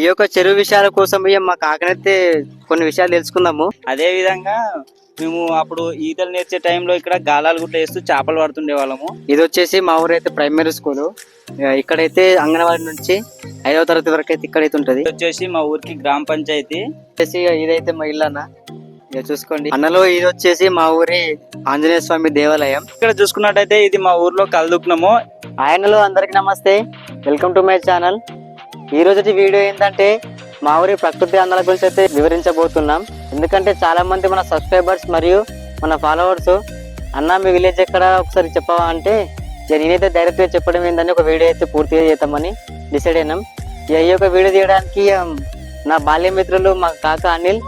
ఈ యొక్క చెరువు విషయాల కోసం మా కాకనైతే కొన్ని విషయాలు తెలుసుకుందాము. అదే విధంగా మేము అప్పుడు ఈతలు నేర్చే టైంలో ఇక్కడ గాలాలు గుట్ట వేస్తూ చేపలు పడుతుండే వాళ్ళము. ఇది వచ్చేసి మా ఊరైతే ప్రైమరీ స్కూల్ ఇక్కడైతే అంగన్వాడీ నుంచి ఐదవ తరగతి వరకు అయితే ఇక్కడైతే ఉంటది. ఇది వచ్చేసి మా ఊరికి గ్రామ పంచాయతీ. వచ్చేసి ఇదైతే మా ఇల్లు అన్న. ఇక చూసుకోండి. అన్నలో ఇది వచ్చేసి మా ఊరి ఆంజనేయ స్వామి దేవాలయం. ఇక్కడ చూసుకున్నట్టయితే ఇది మా ఊర్లో కలదుకున్నాము ఆయనలో అందరికి నమస్తే. వెల్కమ్ టు మై ఛానల్ ఈ రోజు వీడియో ఏంటంటే మా ఊరి ప్రకృతి అందాల గురించి అయితే వివరించబోతున్నాం. ఎందుకంటే చాలా మంది మన సబ్స్క్రైబర్స్ మరియు మన ఫాలోవర్స్ అన్న మీ విలేజ్ ఎక్కడ? ఒకసారి చెప్పవా? అంటే నేనైతే డైరెక్ట్గా చెప్పడం ఏంటని ఒక వీడియో అయితే పూర్తిగా చేద్దామని డిసైడ్ అయినాం. ఇక ఈ యొక్క వీడియో తీయడానికి నా బాల్య మిత్రులు మా కాక అనిల్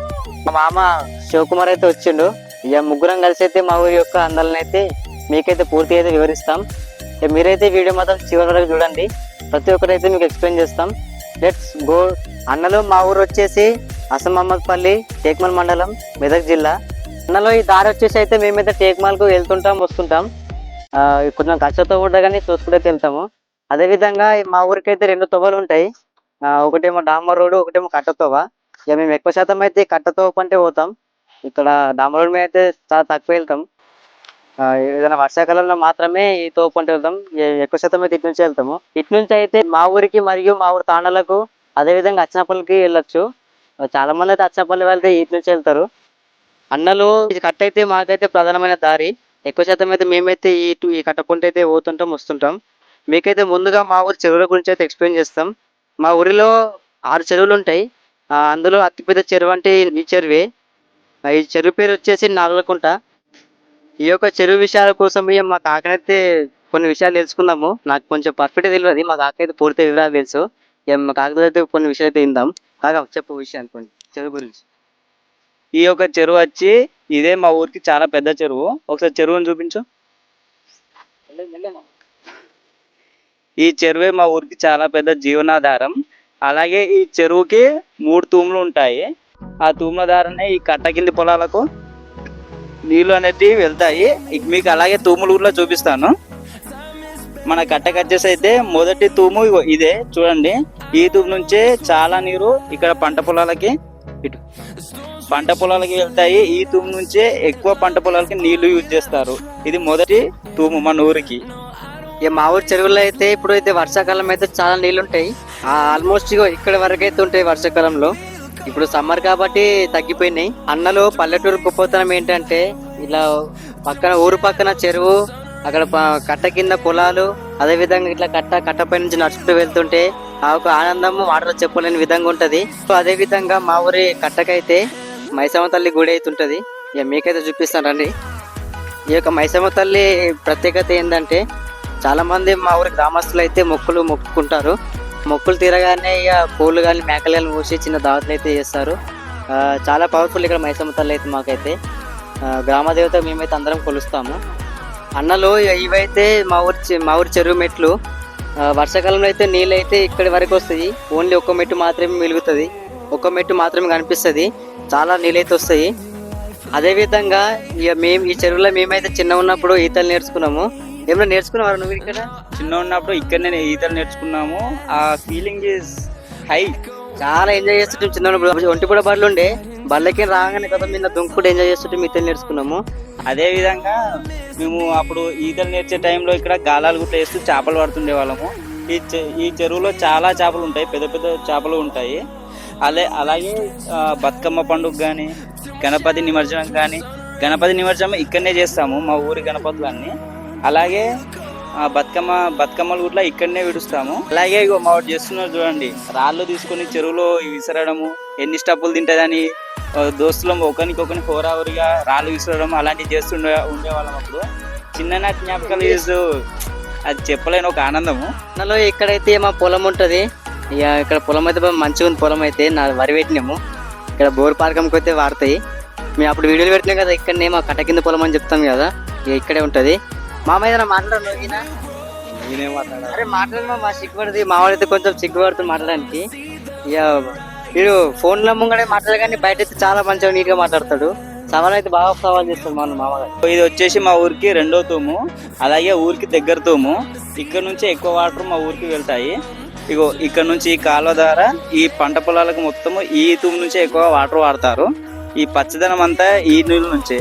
మా మామ శివకుమార్ అయితే వచ్చిండు. ఇక ముగ్గురం కలిసి అయితే మా ఊరి యొక్క అందాలను అయితే మీకైతే పూర్తిగా అయితే వివరిస్తాం. ఇక మీరైతే వీడియో మాత్రం చివరి వరకు చూడండి. ప్రతి ఒక్కరైతే మీకు ఎక్స్ప్లెయిన్ చేస్తాం. లెట్స్ గో అన్నలో మా ఊరు వచ్చేసి అసమహమ్మద్పల్లి టేక్మల్ మండలం మెదక్ జిల్లా. అన్నలో ఈ దారి వచ్చేసి అయితే మేమైతే టేక్మాల్కు వెళ్తుంటాం వస్తుంటాం. కొంచెం కష్టతో కూడా కానీ చూసుకుంటే వెళ్తాము. అదేవిధంగా మా ఊరికి అయితే రెండు తొవ్వలు ఉంటాయి. ఒకటేమో డాంబర్ రోడ్ ఒకటేమో కట్టతోవ ఇక మేము ఎక్కువ శాతం అయితే కట్టతోవ పంటే పోతాం. ఇక్కడ డాంబర్ రోడ్ మీద అయితే చాలా తక్కువ వెళ్తాం. ఏదైనా వర్షాకాలంలో మాత్రమే ఈ తోపు పంట వెళ్తాం. ఎక్కువ శాతం అయితే ఇటు నుంచి వెళ్తాము. ఇటు నుంచి అయితే మా ఊరికి మరియు మా ఊరి తాండలకు అదే విధంగా అచ్చనపల్లికి వెళ్ళొచ్చు. చాలా మంది అయితే అచ్చనపల్లి వెళ్తే ఇటు నుంచి వెళ్తారు. అన్నలు ఇది కట్ట అయితే మాకైతే ప్రధానమైన దారి. ఎక్కువ శాతం అయితే మేమైతే ఇటు ఈ కట్టకుండా అయితే పోతుంటాం వస్తుంటాం. మీకైతే ముందుగా మా ఊరి చెరువుల గురించి అయితే ఎక్స్ప్లెయిన్ చేస్తాం. మా ఊరిలో ఆరు చెరువులు ఉంటాయి. అందులో అతిపెద్ద చెరువు అంటే ఈ చెరువే. ఈ చెరువు పేరు వచ్చేసి నాగలకుంట. ఈ యొక్క చెరువు విషయాల కోసం మా కాకనైతే కొన్ని విషయాలు తెలుసుకుందాము. నాకు కొంచెం పర్ఫెక్ట్ తెలియదు. మా కాక అయితే పూర్తి వివరాలు తెలుసు. మా కాకతో అయితే కొన్ని విషయాలు అయితే విందాం. కాక చెప్పు విషయం అనుకోండి. చెరువు గురించి. ఈ యొక్క చెరువు వచ్చి ఇదే మా ఊరికి చాలా పెద్ద చెరువు. ఒకసారి చెరువుని చూపించు. ఈ చెరువే మా ఊరికి చాలా పెద్ద జీవనాధారం. అలాగే ఈ చెరువుకి మూడు తూములు ఉంటాయి. ఆ తూముల ద్వారానే ఈ కట్ట కింది పొలాలకు నీళ్ళు అనేటివి వెళ్తాయి. ఇక మీకు అలాగే తూములు కూడా చూపిస్తాను. మన కట్టకు వచ్చేసి అయితే మొదటి తూము ఇగో ఇదే. చూడండి. ఈ తూము నుంచే చాలా నీరు ఇక్కడ పంట పొలాలకి ఇటు పంట పొలాలకి వెళ్తాయి. ఈ తూము నుంచే ఎక్కువ పంట పొలాలకి నీళ్ళు యూజ్ చేస్తారు. ఇది మొదటి తూము మన ఊరికి. ఇక మా ఊరి చెరువుల్లో అయితే ఇప్పుడు అయితే వర్షాకాలం అయితే చాలా నీళ్ళు ఉంటాయి. ఆల్మోస్ట్ ఇగో ఇక్కడ వరకు అయితే ఉంటాయి వర్షాకాలంలో. ఇప్పుడు సమ్మర్ కాబట్టి తగ్గిపోయినాయి. అన్నలు పల్లెటూరు గొప్పతనం ఏంటంటే ఇలా పక్కన ఊరు పక్కన చెరువు అక్కడ కట్ట కింద పొలాలు అదే విధంగా ఇట్లా కట్ట కట్టపై నుంచి నడుచుకుంటూ వెళ్తుంటే ఆ ఒక ఆనందము వాటర్ చెప్పలేని విధంగా ఉంటుంది. సో అదే విధంగా మా ఊరి కట్టకైతే మైసమ్మ తల్లి గుడి అయితే ఇక మీకైతే చూపిస్తానండి ఈ యొక్క మైసమ్మ తల్లి ప్రత్యేకత ఏంటంటే చాలామంది మా ఊరి గ్రామస్తులు అయితే మొక్కులు మొక్కుకుంటారు. మొక్కులు తీరగానే ఇక కోళ్ళు కానీ మేకలు కానీ మూసి చిన్న దావతలు అయితే చేస్తారు. చాలా పవర్ఫుల్ ఇక్కడ మైసమ్మ తల్లి అయితే మాకైతే. గ్రామదేవత మేమైతే అందరం కొలుస్తాము. అన్నలు ఇక ఇవైతే మా ఊరి మా ఊరి చెరువు మెట్లు. వర్షాకాలంలో అయితే నీళ్ళు అయితే ఇక్కడి వరకు వస్తాయి. ఓన్లీ ఒక్క మెట్టు మాత్రమే మిలుగుతుంది ఒక్క మెట్టు మాత్రమే కనిపిస్తుంది. చాలా నీళ్ళు అయితే వస్తాయి. అదేవిధంగా ఇక మేము ఈ చెరువులో మేమైతే చిన్న ఉన్నప్పుడు ఈతలు నేర్చుకున్నాము. ఏమైనా నేర్చుకున్నావా నువ్వు ఇక్కడ? చిన్న ఉన్నప్పుడు ఇక్కడనే ఈతలు నేర్చుకున్నాము. ఆ ఫీలింగ్ ఇస్ హై చాలా ఎంజాయ్ చేస్తుంటాం చిన్న ఉన్నప్పుడు. ఒంటి కూడా బళ్ళు ఉండే. బళ్ళకి రాగానే కదా మీద దుంకుడు ఎంజాయ్ చేస్తుంటే ఈతలు నేర్చుకున్నాము. అదే విధంగా మేము అప్పుడు ఈతలు నేర్చే టైంలో ఇక్కడ గాలాలు గుట్ట వేస్తూ చేపలు పడుతుండే వాళ్ళము. ఈ ఈ చెరువులో చాలా చేపలు ఉంటాయి పెద్ద పెద్ద చేపలు ఉంటాయి. అలే అలాగే బతుకమ్మ పండుగ కానీ గణపతి నిమజ్జనం కానీ గణపతి నిమజ్జనం ఇక్కడనే చేస్తాము మా ఊరి గణపతులన్నీ. అలాగే ఆ, బతుకమ్మ బతుకమ్మలు కూడా ఇక్కడనే విడుస్తాము. అలాగే ఇగో మా చేస్తున్నారు చూడండి. రాళ్ళు తీసుకొని చెరువులో విసరడము ఎన్ని స్టప్పులు తింటుందని ఆ, దోస్తులం ఒకరికొకరిని అవర్గా రాళ్ళు విసరడం అలాంటివి చేస్తుండే ఉండేవాళ్ళం అప్పుడు. చిన్ననాటి జ్ఞాపకాలు చేస్తూ అది చెప్పలేని ఒక ఆనందము. అన్నలో ఇక్కడైతే మా పొలం ఉంటుంది. ఇక ఇక్కడ పొలం అయితే మంచిగా ఉంది పొలం అయితే నా వరి పెట్టినాము. ఇక్కడ బోర్ పార్కంకి అయితే వాడతాయి. మేము అప్పుడు వీడియోలు పెట్టినాం కదా ఇక్కడనే మా కట్ట కింద పొలం అని చెప్తాం కదా ఇక ఇక్కడే ఉంటుంది. మామయ్య ఏదైనా మాట్లాడను ఈయన నేనేం మాట్లాడాలి? అరే మాట్లాడమా? మా సిగ్గుపడుతుంది. మా వాడైతే కొంచెం సిగ్గుపడుతుంది మాట్లాడడానికి. ఇక వీడు ఫోన్లో ముంగడే మాట్లాడగానే బయట అయితే చాలా మంచిగా నీట్గా మాట్లాడతాడు. సవాల్ అయితే బాగా సవాల్ చేస్తాడు మన మామగారు. ఇది వచ్చేసి మా ఊరికి రెండో తూము. అలాగే ఊరికి దగ్గర తూము. ఇక్కడ నుంచి ఎక్కువ వాటర్ మా ఊరికి వెళ్తాయి. ఇగో ఇక్కడ నుంచి ఈ కాలువ ద్వారా ఈ పంట పొలాలకు మొత్తము ఈ తూము నుంచే ఎక్కువ వాటర్ వాడతారు. ఈ పచ్చదనం అంతా ఈ నీళ్ళ నుంచే.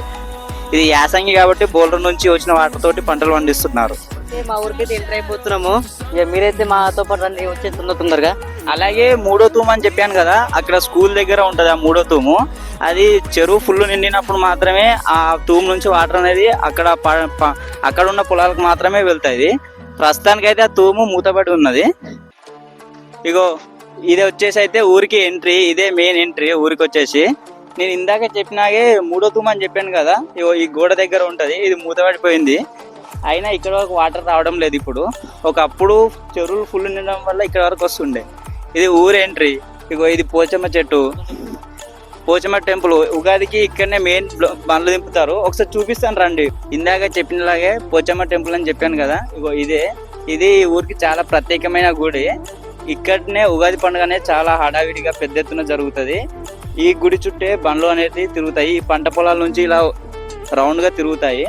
ఇది యాసంగి కాబట్టి బోర్డర్ నుంచి వచ్చిన వాటర్ తోటి పంటలు పండిస్తున్నారు. మా ఊరికైతే ఎంటర్ అయిపోతున్నాము. ఇక మీరైతే మాతో పాటు రండి వచ్చే తొందర తొందరగా. అలాగే మూడో తూము అని చెప్పాను కదా అక్కడ స్కూల్ దగ్గర ఉంటది ఆ మూడో తూము. అది చెరువు ఫుల్ నిండినప్పుడు మాత్రమే ఆ తూము నుంచి వాటర్ అనేది అక్కడ అక్కడ ఉన్న పొలాలకు మాత్రమే వెళ్తాయి. ప్రస్తుతానికైతే ఆ తూము మూతపడి ఉన్నది. ఇగో ఇది వచ్చేసి అయితే ఊరికి ఎంట్రీ ఇదే మెయిన్ ఎంట్రీ ఊరికి వచ్చేసి. నేను ఇందాక చెప్పినాగే మూడో తూము అని చెప్పాను కదా. ఈ గోడ దగ్గర ఉంటది. ఇది మూతపడిపోయింది. అయినా ఇక్కడ వరకు వాటర్ రావడం లేదు ఇప్పుడు. ఒకప్పుడు చెరువులు ఫుల్ నిండడం వల్ల ఇక్కడ వరకు వస్తుండే. ఇది ఊరు ఎంట్రీ ఇగో ఇది పోచమ్మ చెట్టు. పోచమ్మ టెంపుల్ ఉగాదికి ఇక్కడనే మెయిన్ బండ్లు దింపుతారు. ఒకసారి చూపిస్తాను రండి. ఇందాక చెప్పినలాగే పోచమ్మ టెంపుల్ అని చెప్పాను కదా. ఇగో ఇదే. ఇది ఈ ఊరికి చాలా ప్రత్యేకమైన గుడి. ఇక్కడనే ఉగాది పండుగ అనేది చాలా హడావిడిగా పెద్ద ఎత్తున జరుగుతుంది. ఈ గుడి చుట్టే బండ్లు అనేది తిరుగుతాయి. ఈ పంట పొలాల నుంచి ఇలా రౌండ్గా తిరుగుతాయి.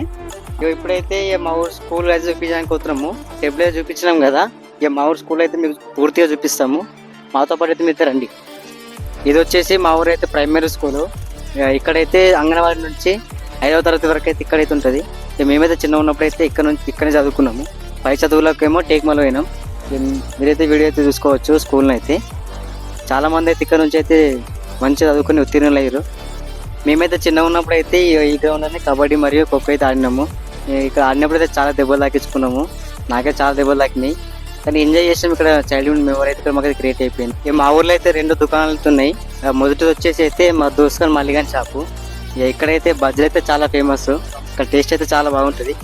ఇక ఇప్పుడైతే ఇక మా ఊరు స్కూల్ అయితే చూపించడానికి వస్తున్నాము. టెంపుల్ అయితే చూపించినాం కదా. ఇక మా ఊరు స్కూల్ అయితే మీకు పూర్తిగా చూపిస్తాము. మాతో పాటు అయితే మీతో రండి. ఇది వచ్చేసి మా ఊరు అయితే ప్రైమరీ స్కూల్. ఇక్కడైతే అంగన్వాడీ నుంచి ఐదవ తరగతి వరకు అయితే ఇక్కడైతే ఉంటుంది. ఇక మేమైతే చిన్న ఉన్నప్పుడు అయితే ఇక్కడ నుంచి ఇక్కడనే చదువుకున్నాము. పై చదువులకు ఏమో టేక్మలో పోయినాం. మీరైతే వీడియో అయితే చూసుకోవచ్చు స్కూల్ని అయితే. చాలామంది అయితే ఇక్కడ నుంచి అయితే మంచిగా చదువుకుని ఉత్తీర్ణులు అయ్యారు. మేమైతే చిన్నగా ఉన్నప్పుడు అయితే ఈ- గ్రౌండ్లోనే కబడ్డీ మరియు ఖోఖో అయితే ఆడినాము. ఇక్కడ ఆడినప్పుడు అయితే చాలా దెబ్బలు తాకించుకున్నాము. నాకే చాలా దెబ్బలు తాకినాయి. కానీ ఎంజాయ్ చేసాం ఇక్కడ చైల్డ్హుడ్ మెమరీ అయితే ఇక్కడ మాకు క్రియేట్ అయిపోయింది. ఇక మా ఊర్లో అయితే రెండు దుకాణాలు ఉన్నాయి. మొదటిది వచ్చేసి అయితే మా దోస్కర్ మల్లిగాన్ షాపు ఇక ఇక్కడైతే బజ్జీలు అయితే చాలా ఫేమస్ ఇక్కడ టేస్ట్ అయితే చాలా బాగుంటుంది.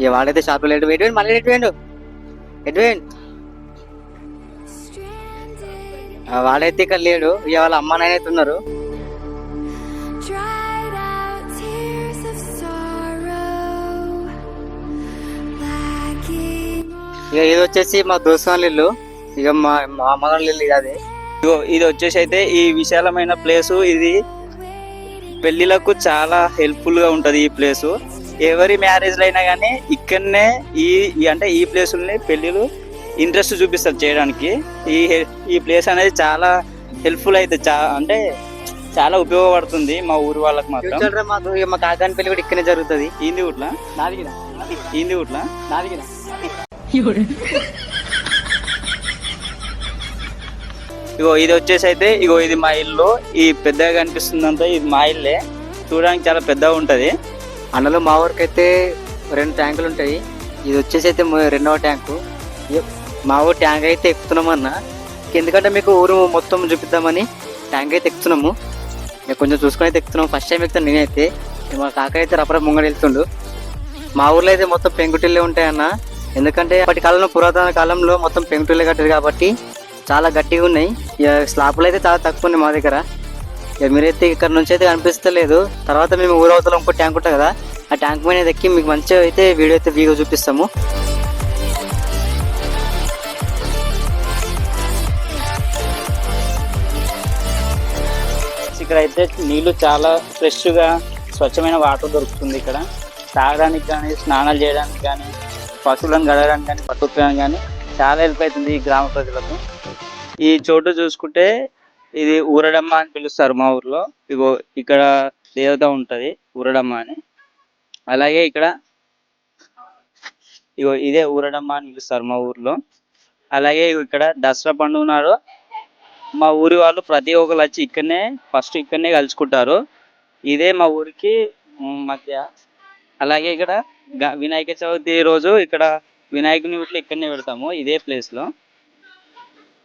ఇక వాడైతే షాపులో ఎటు ఎటు మళ్ళీ ఎటు వేయండు ఎటు వేయండి వాడైతే ఇక్కడ లేడు. ఇక వాళ్ళ అమ్మ నాయన అయితే ఉన్నారు. ఇక ఇది వచ్చేసి మా దోస్త్ వాళ్ళ ఇల్లు. ఇక మా మా అమ్మ వాళ్ళ ఇల్లు ఇక అదే ఇగో ఇది వచ్చేసి అయితే ఈ విశాలమైన ప్లేసు. ఇది పెళ్ళిలకు చాలా హెల్ప్ఫుల్గా ఉంటది ఈ ప్లేస్. ఎవరి మ్యారేజ్ అయినా కానీ ఇక్కడనే ఈ అంటే ఈ ప్లేసుల్ని పెళ్ళిలు ఇంట్రెస్ట్ చూపిస్తారు చేయడానికి. ఈ ఈ ప్లేస్ అనేది చాలా హెల్ప్ఫుల్ అయితే చా అంటే చాలా ఉపయోగపడుతుంది మా ఊరి వాళ్ళకి మాత్రం. మాకు మా కాకాని పెళ్ళి కూడా ఇక్కడనే జరుగుతుంది. ఈంది ఊట్లా నాదిగిన ఈంది ఊట్లా నాదిగిన ఇగో ఇది వచ్చేసి అయితే ఇగో ఇది మా ఇల్లు. ఈ పెద్దగా కనిపిస్తుందంతా ఇది మా ఇల్లే. చూడడానికి చాలా పెద్దగా ఉంటది. అన్నలో మా ఊరికి అయితే రెండు ట్యాంకులు ఉంటాయి. ఇది వచ్చేసి అయితే రెండవ ట్యాంకు. మా ఊరు ట్యాంక్ అయితే ఎక్కుతున్నాం అన్న. ఎందుకంటే మీకు ఊరు మొత్తం చూపిద్దామని ట్యాంక్ అయితే ఎక్కుతున్నాము. మేము కొంచెం చూసుకొని అయితే ఎక్కుతున్నాము. ఫస్ట్ టైం ఎక్కుతాను నేనైతే. మా కాక అయితే రప్పర ముంగడు వెళ్తుండు. మా ఊర్లో అయితే మొత్తం పెంకుటిల్లే ఉంటాయన్న ఎందుకంటే అప్పటి కాలంలో పురాతన కాలంలో మొత్తం పెంకుటిల్లే కట్టారు కాబట్టి చాలా గట్టిగా ఉన్నాయి. ఇక స్లాపులు అయితే చాలా తక్కువ ఉన్నాయి మా దగ్గర. ఇక మీరైతే ఇక్కడ నుంచి అయితే కనిపిస్తలేదు. తర్వాత మేము ఊరవతల ఇంకో ట్యాంక్ ఉంటుంది కదా ఆ ట్యాంక్ మీద ఎక్కి మీకు మంచిగా అయితే వీడియో అయితే వీగో చూపిస్తాము. ఇక్కడ అయితే నీళ్ళు చాలా ఫ్రెష్గా స్వచ్ఛమైన వాటర్ దొరుకుతుంది ఇక్కడ. తాగడానికి కానీ స్నానాలు చేయడానికి కానీ పశువులను గడగడానికి కానీ పట్టుకోవడానికి కానీ చాలా హెల్ప్ అవుతుంది ఈ గ్రామ ప్రజలకు. ఈ చోటు చూసుకుంటే ఇది ఊరడమ్మ అని పిలుస్తారు మా ఊర్లో. ఇగో ఇక్కడ దేవత ఉంటది ఊరడమ్మ అని. అలాగే ఇక్కడ ఇగో ఇదే ఊరడమ్మ అని పిలుస్తారు మా ఊర్లో. అలాగే ఇక్కడ దసరా పండుగ నాడు మా ఊరి వాళ్ళు ప్రతి ఒక్కరు వచ్చి ఇక్కడనే ఫస్ట్ ఇక్కడనే కలుసుకుంటారు. ఇదే మా ఊరికి మధ్య. అలాగే ఇక్కడ గ- వినాయక చవితి రోజు ఇక్కడ వినాయకుని ఇట్లా ఇక్కడనే పెడతాము ఇదే ప్లేస్లో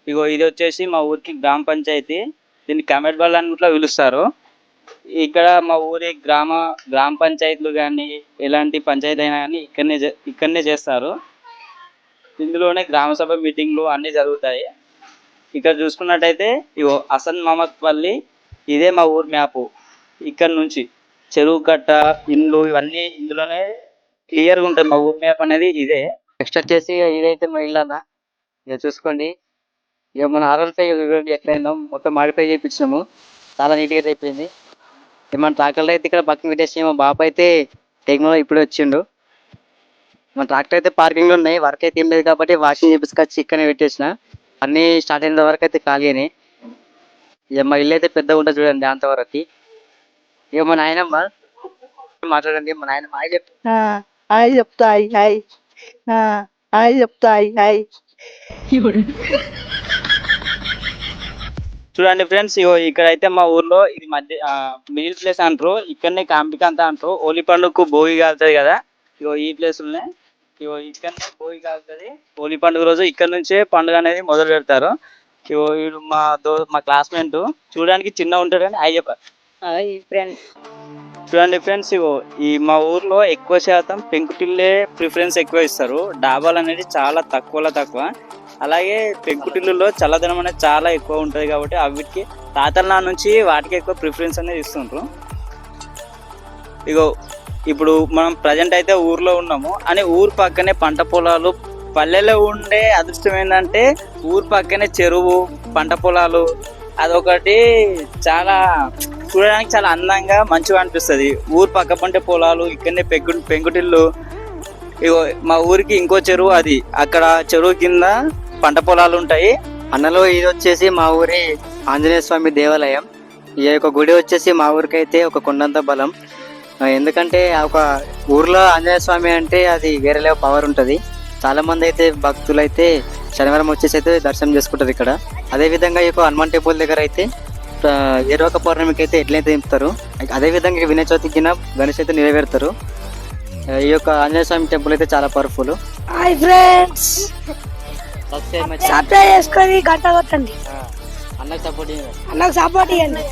ఇగో ఇది వచ్చేసి మా ఊరికి గ్రామ పంచాయతీ. దీన్ని కమెట్ బల్ అని పిలుస్తారు. ఇక్కడ మా ఊరి గ్రామ గ్రామ పంచాయతీలు కానీ ఎలాంటి పంచాయతీ అయినా కానీ ఇక్కడనే ఇక్కడనే చేస్తారు. ఇందులోనే గ్రామ సభ మీటింగ్లు అన్నీ జరుగుతాయి. ఇక్కడ చూసుకున్నట్టయితే ఇగో హసన్ మహమ్మద్ ఇదే మా ఊరు మ్యాప్. ఇక్కడ నుంచి చెరువు కట్ట ఇండ్లు ఇవన్నీ ఇందులోనే క్లియర్గా ఉంటుంది మా ఊరు మ్యాప్ అనేది ఇదే. నెక్స్ట్ వచ్చేసి ఇక ఇదైతే మా ఇల్లు అన్న. ఇక చూసుకోండి. ఇక మన ఆరోగ్య ఎట్లయిందో. మొత్తం మాడిఫై చేయించాము చాలా నీట్గా అయిపోయింది. ఇక మన ట్రాక్టర్ అయితే ఇక్కడ పక్కన పెట్టేసి మా బాబు అయితే టెక్నాలజీ ఇప్పుడే వచ్చిండు. మన ట్రాక్టర్ అయితే పార్కింగ్లో ఉన్నాయి. వర్క్ అయితే ఏం లేదు కాబట్టి వాషింగ్ చేపించుకొచ్చి ఇక్కడనే పెట్టేసిన. అన్నీ స్టార్ట్ అయిన వరకు అయితే ఖాళీనే. ఇక మా ఇల్లు అయితే పెద్దగా ఉంటుంది చూడండి అంతవరకు. ఇక మా నాయనమ్మ మాట్లాడండి మా నాయనమ్మ హాయ్ చెప్పు. హాయ్ చెప్తా హాయ్ హాయ్. హాయ్ చెప్తా హాయ్ హాయ్. చూడండి ఫ్రెండ్స్ ఇగో ఇక్కడ అయితే మా ఊర్లో ఇది మధ్య మిడిల్ ప్లేస్ అంటారు. ఇక్కడనే కాంపికంత అంటారు. హోలీ పండుగకు భోగి కాలుతుంది కదా. ఇగో ఈ ప్లేస్ ఇగో ఇక్కడనే భోగి కాలుతుంది హోలీ పండుగ రోజు ఇక్కడ నుంచే పండుగ అనేది మొదలు పెడతారు. ఇగో వీడు మా దో మా క్లాస్మేట్ చూడడానికి చిన్న ఉంటాడు కానీ అయ్యప్ప ఫ్రెండ్స్ చూడండి ఫ్రెండ్స్ ఇగో ఈ మా ఊర్లో ఎక్కువ శాతం పెంకుటిల్లే ప్రిఫరెన్స్ ఎక్కువ ఇస్తారు. డాబాలు అనేది చాలా తక్కువలో తక్కువ. అలాగే పెంకుటిల్లులో చల్లదనం అనేది చాలా ఎక్కువ ఉంటుంది కాబట్టి అవిటికి తాతల నుంచి వాటికి ఎక్కువ ప్రిఫరెన్స్ అనేది ఇస్తుంటారు ఇగో ఇప్పుడు మనం ప్రజెంట్ అయితే ఊర్లో ఉన్నాము అని ఊరు పక్కనే పంట పొలాలు పల్లెలో ఉండే అదృష్టం ఏంటంటే ఊరు పక్కనే చెరువు పంట పొలాలు అదొకటి చాలా చూడడానికి చాలా అందంగా మంచిగా అనిపిస్తుంది. ఊరు పక్క పంట పొలాలు ఇక్కడనే పెంకు పెంకుటిల్లు ఇగో మా ఊరికి ఇంకో చెరువు అది. అక్కడ చెరువు కింద పంట పొలాలు ఉంటాయి. అన్నలో ఇది వచ్చేసి మా ఊరి ఆంజనేయ స్వామి దేవాలయం. ఈ యొక్క గుడి వచ్చేసి మా ఊరికి అయితే ఒక కొండంత బలం. ఎందుకంటే ఒక ఊర్లో ఆంజనేయ స్వామి అంటే అది వేరే లెవెల్ పవర్ ఉంటుంది. చాలా మంది అయితే భక్తులు అయితే శనివారం వచ్చేసి అయితే దర్శనం చేసుకుంటారు ఇక్కడ. అదే విధంగా ఈ యొక్క హనుమాన్ టెంపుల్ దగ్గర అయితే ఏరొక పౌర్ణమికి అయితే ఎట్లయితే దింపుతారు అదే విధంగా వినాయక చవితికి గణేష్ అయితే నెరవేరుతారు. ఈ యొక్క ఆంజనేయ స్వామి టెంపుల్ అయితే చాలా పవర్ఫుల్ హాయ్ ఫ్రెండ్స్ సబ్స్క్రైబ్ చేసుకొని గంట కొట్టండి. అన్నకు సపోర్ట్ నాకు సపోర్ట్ ఇవ్వండి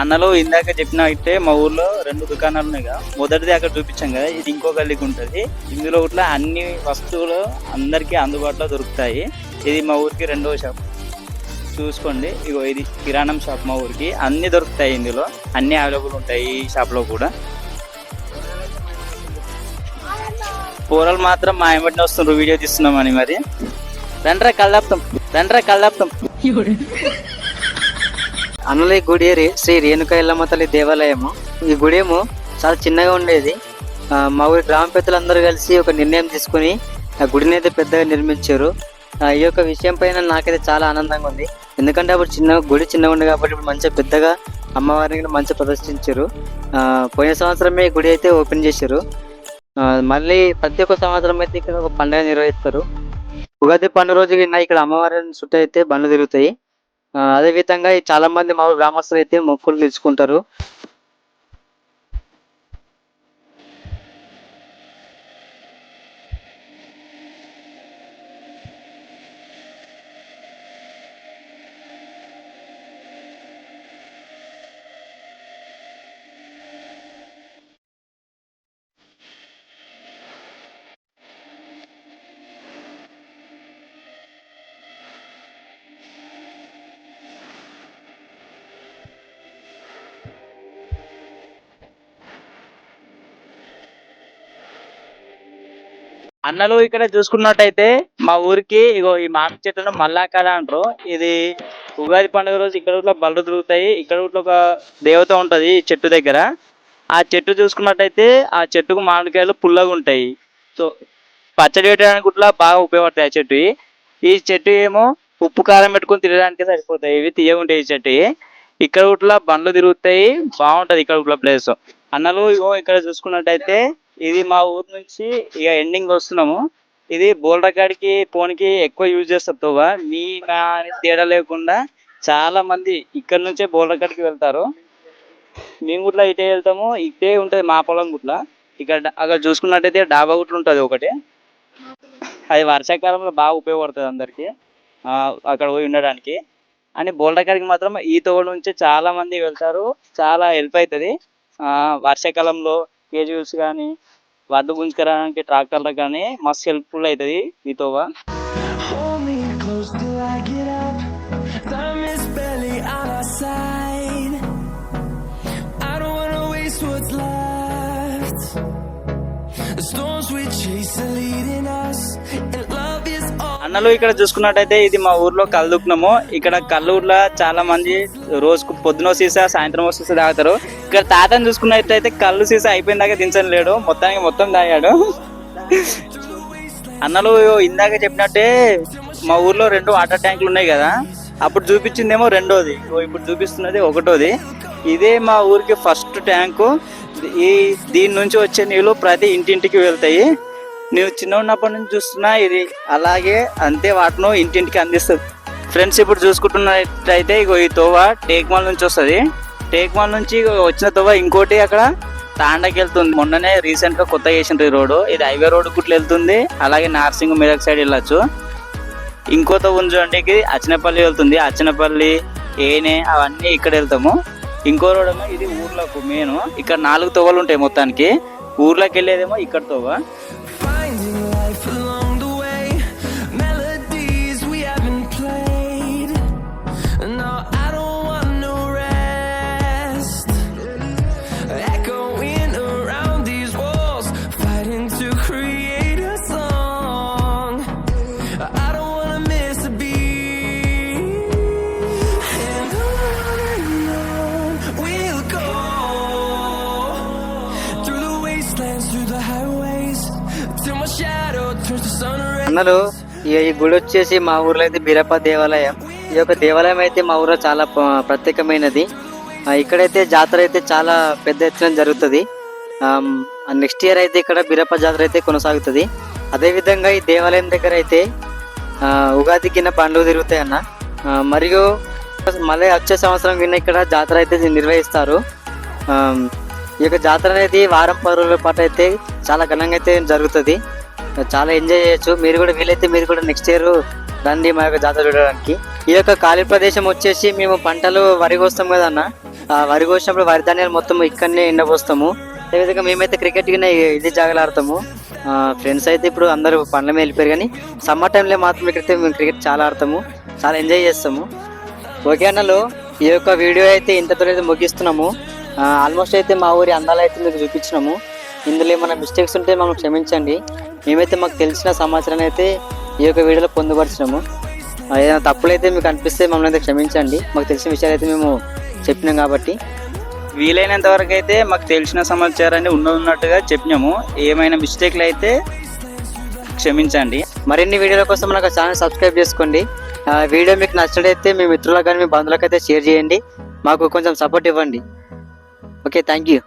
అన్నలో ఇందాక చెప్పిన అయితే మా ఊర్లో రెండు దుకాణాలు ఉన్నాయి కదా మొదటిది అక్కడ చూపించాం కదా ఇది ఇంకో గల్లీకి ఉంటుంది. ఇందులో ఇట్లా అన్ని వస్తువులు అందరికీ అందుబాటులో దొరుకుతాయి. ఇది మా ఊరికి రెండవ షాప్. చూసుకోండి ఇగో ఇది కిరాణం షాప్ మా ఊరికి. అన్ని దొరుకుతాయి ఇందులో. అన్ని అవైలబుల్ ఉంటాయి ఈ షాప్లో కూడా. కూరలు మాత్రం మా ఎమ్మటిని వస్తున్నారు వీడియో తీస్తున్నామని మరి. రండ్రా కళ్ళాపుతాం రండ్రా కళ్ళాపుతాం. అనలి గుడి శ్రీ రేణుక ఎల్లమ్మ తల్లి దేవాలయము. ఈ గుడి ఏమో చాలా చిన్నగా ఉండేది. మా ఊరి గ్రామ పెద్దలందరూ కలిసి ఒక నిర్ణయం తీసుకుని ఆ గుడిని అయితే పెద్దగా నిర్మించారు. ఈ యొక్క విషయం పైన నాకైతే చాలా ఆనందంగా ఉంది. ఎందుకంటే అప్పుడు చిన్న గుడి చిన్నగా ఉంది కాబట్టి ఇప్పుడు మంచిగా పెద్దగా అమ్మవారిని కూడా మంచిగా ప్రదర్శించారు. పోయిన సంవత్సరమే గుడి అయితే ఓపెన్ చేశారు. మళ్ళీ ప్రతి ఒక్క సంవత్సరం అయితే ఇక్కడ ఒక పండుగ నిర్వహిస్తారు. ఉగాది పండుగ రోజు ఇక్కడ అమ్మవారిని చుట్టూ అయితే బండ్లు తిరుగుతాయి. ఆ, అదే విధంగా చాలా మంది మా గ్రామస్తులు అయితే మొక్కులు తీర్చుకుంటారు. అన్నలు ఇక్కడ చూసుకున్నట్టయితే మా ఊరికి ఇగో ఈ మామిడి చెట్లను మల్లాకాడ అంటారు. ఇది ఉగాది పండుగ రోజు ఇక్కడ ఊర్లో బళ్ళు తిరుగుతాయి. ఇక్కడ ఊర్లో ఒక దేవత ఉంటది ఈ చెట్టు దగ్గర. ఆ చెట్టు చూసుకున్నట్టయితే ఆ చెట్టుకు మామిడికాయలు పుల్లగా ఉంటాయి. సో పచ్చడి పెట్టడానికి కూడా బాగా ఉపయోగపడతాయి ఆ చెట్టు. ఈ చెట్టు ఏమో ఉప్పు కారం పెట్టుకొని తినడానికి సరిపోతాయి. ఇవి తీయగా ఉంటాయి ఈ చెట్టు. ఇక్కడ ఊట్ల బండ్లు తిరుగుతాయి. బాగుంటది ఇక్కడ ఊట్ల ప్లేస్. అన్నలు ఇగో ఇక్కడ చూసుకున్నట్టయితే ఇది మా ఊరు నుంచి ఇక ఎండింగ్ వస్తున్నాము. ఇది బోల్డకాడికి పోనీకి ఎక్కువ యూజ్ చేస్తారు తోవ. మీ నా తేడా లేకుండా చాలా మంది ఇక్కడ నుంచే బోల్డకాడికి వెళ్తారు. మేము కూడా ఇటే వెళ్తాము. ఇటే ఉంటుంది మా పొలం గుట్ల ఇక్కడ అక్కడ చూసుకున్నట్టయితే డాబా గుట్లు ఉంటుంది ఒకటి. అది వర్షాకాలంలో బాగా ఉపయోగపడుతుంది అందరికి. అక్కడ పోయి ఉండడానికి. అని బోల్డకాడికి మాత్రం ఈ తోడు నుంచి చాలా మంది వెళ్తారు. చాలా హెల్ప్ అవుతుంది. వర్షాకాలంలో కేజీస్ కానీ వడ్డు గుంజుకరానికి ట్రాక్టర్లకు కానీ మస్తు హెల్ప్ఫుల్ అవుతుంది మీతో. అన్నలు ఇక్కడ చూసుకున్నట్టయితే ఇది మా ఊర్లో కళ్ళు ఇక్కడ కల్లూరులో చాలా మంది రోజుకు పొద్దున సీసా సాయంత్రం సీసా తాగుతారు. ఇక్కడ తాతను చూసుకున్నట్టయితే కళ్ళు సీసా అయిపోయిన దాకా దించని లేడు. మొత్తానికి మొత్తం తాగాడు. అన్నలు ఇందాక చెప్పినట్టే మా ఊర్లో రెండు వాటర్ ట్యాంకులు ఉన్నాయి కదా అప్పుడు చూపించిందేమో రెండోది. ఇప్పుడు చూపిస్తున్నది ఒకటోది. ఇదే మా ఊరికి ఫస్ట్ ట్యాంకు. ఈ దీని నుంచి వచ్చే నీళ్ళు ప్రతి ఇంటింటికి వెళ్తాయి. నేను చిన్న ఉన్నప్పటి నుంచి చూస్తున్నా ఇది అలాగే అంతే వాటిను ఇంటింటికి అందిస్తుంది. ఫ్రెండ్స్ ఇప్పుడు చూసుకుంటున్నట్టయితే ఇగో ఈ తోవ టేక్మాల్ నుంచి వస్తుంది. టేక్ వన్ నుంచి వచ్చిన తోవ ఇంకోటి అక్కడ తాండాకి వెళ్తుంది మొన్ననే రీసెంట్గా కొత్తగా చేసిన ఈ రోడ్ ఇది హైవే రోడ్ కుట్లు వెళ్తుంది. అలాగే నార్సింగ్ మెదక్ సైడ్ వెళ్ళొచ్చు. ఇంకో తవ్వు ఉంది చూడండి ఇది అచ్చనపల్లి వెళ్తుంది. అచ్చనపల్లి ఏనే అవన్నీ ఇక్కడ వెళ్తాము. ఇంకో రోడ్ ఏమో ఇది ఊర్లోకి మెయిన్ ఇక్కడ నాలుగు తవ్వలు ఉంటాయి మొత్తానికి. ఊర్లోకి వెళ్ళేదేమో ఇక్కడ తవ్వ అన్నలు ఈ గుడి వచ్చేసి మా ఊర్లో అయితే బీరప్ప దేవాలయం. ఈ యొక్క దేవాలయం అయితే మా ఊర్లో చాలా ప్రత్యేకమైనది. ఇక్కడైతే జాతర అయితే చాలా పెద్ద ఎత్తున జరుగుతుంది. నెక్స్ట్ ఇయర్ అయితే ఇక్కడ బీరప్ప జాతర అయితే కొనసాగుతుంది. అదే విధంగా ఈ దేవాలయం దగ్గర అయితే ఉగాది కింద పండుగ తిరుగుతాయి అన్న. మరియు మళ్ళీ వచ్చే సంవత్సరం కింద ఇక్కడ జాతర అయితే నిర్వహిస్తారు. ఈ యొక్క జాతర అనేది వారం పరుల పాటు అయితే చాలా ఘనంగా అయితే జరుగుతుంది. చాలా ఎంజాయ్ చేయొచ్చు. మీరు కూడా వీలైతే మీరు కూడా నెక్స్ట్ ఇయర్ రండి మా యొక్క జాతర చూడడానికి. ఈ యొక్క ఖాళీ ప్రదేశం వచ్చేసి మేము పంటలు వరి కోస్తాం కదా అన్న. వరి కోసినప్పుడు వరి ధాన్యాలు మొత్తం ఇక్కడనే ఎండపోస్తాము. అదేవిధంగా మేమైతే క్రికెట్ కింద ఇది జాగలు ఆడతాము ఫ్రెండ్స్ అయితే ఇప్పుడు అందరూ పండ్ల మీద వెళ్ళిపోయారు కానీ సమ్మర్ టైంలో మాత్రం ఇక్కడైతే మేము క్రికెట్ చాలా ఆడతాము. చాలా ఎంజాయ్ చేస్తాము. ఓకే అన్నలు ఈ యొక్క వీడియో అయితే ఇంతతో అయితే ముగిస్తున్నాము. ఆల్మోస్ట్ అయితే మా ఊరి అందాలు అయితే మీకు చూపించినాము. ఇందులో ఏమైనా మిస్టేక్స్ ఉంటే మనం క్షమించండి. మేమైతే మాకు తెలిసిన సమాచారాన్ని అయితే ఈ యొక్క వీడియోలో పొందుపరిచినాము. ఏదైనా తప్పులైతే మీకు అనిపిస్తే మమ్మల్ని అయితే క్షమించండి. మాకు తెలిసిన విషయాలు అయితే మేము చెప్పినాం కాబట్టి. వీలైనంత వరకు అయితే మాకు తెలిసిన సమాచారాన్ని ఉన్న ఉన్నట్టుగా చెప్పినాము. ఏమైనా మిస్టేక్లు అయితే క్షమించండి. మరిన్ని వీడియోల కోసం మనకు ఛానల్ సబ్స్క్రైబ్ చేసుకోండి. ఆ, వీడియో మీకు నచ్చినట్లయితే మీ మిత్రులకు కానీ మీ బంధువులకు అయితే షేర్ చేయండి. మాకు కొంచెం సపోర్ట్ ఇవ్వండి. Okay thank you